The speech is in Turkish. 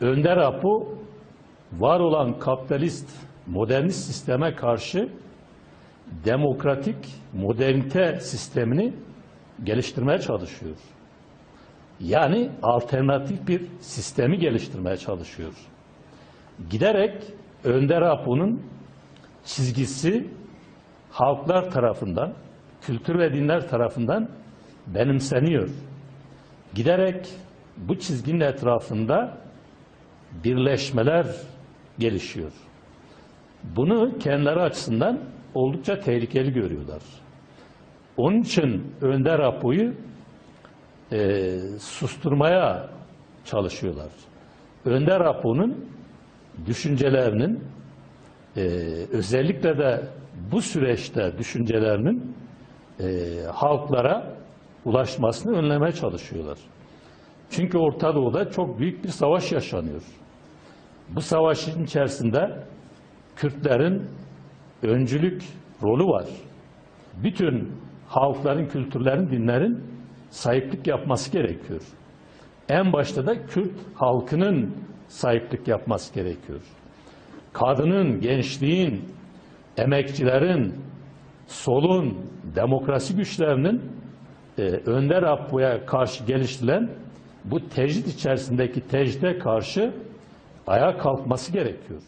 Önder Apo var olan kapitalist modernist sisteme karşı demokratik modernite sistemini geliştirmeye çalışıyor. Yani alternatif bir sistemi geliştirmeye çalışıyor. Giderek Önder Apo'nun çizgisi halklar tarafından, kültür ve dinler tarafından benimseniyor. Giderek bu çizginin etrafında birleşmeler gelişiyor. Bunu kendileri açısından oldukça tehlikeli görüyorlar. Onun için Önder Apo'yu e, susturmaya çalışıyorlar. Önder Apo'nun düşüncelerinin e, özellikle de bu süreçte düşüncelerinin e, halklara ulaşmasını önlemeye çalışıyorlar. Çünkü Orta Doğu'da çok büyük bir savaş yaşanıyor. Bu savaşın içerisinde Kürtlerin öncülük rolü var. Bütün halkların, kültürlerin, dinlerin sahiplik yapması gerekiyor. En başta da Kürt halkının sahiplik yapması gerekiyor. Kadının, gençliğin, emekçilerin, solun, demokrasi güçlerinin e, Önder Abbo'ya karşı geliştirilen bu tecrit içerisindeki tecride karşı ayağa kalkması gerekiyor.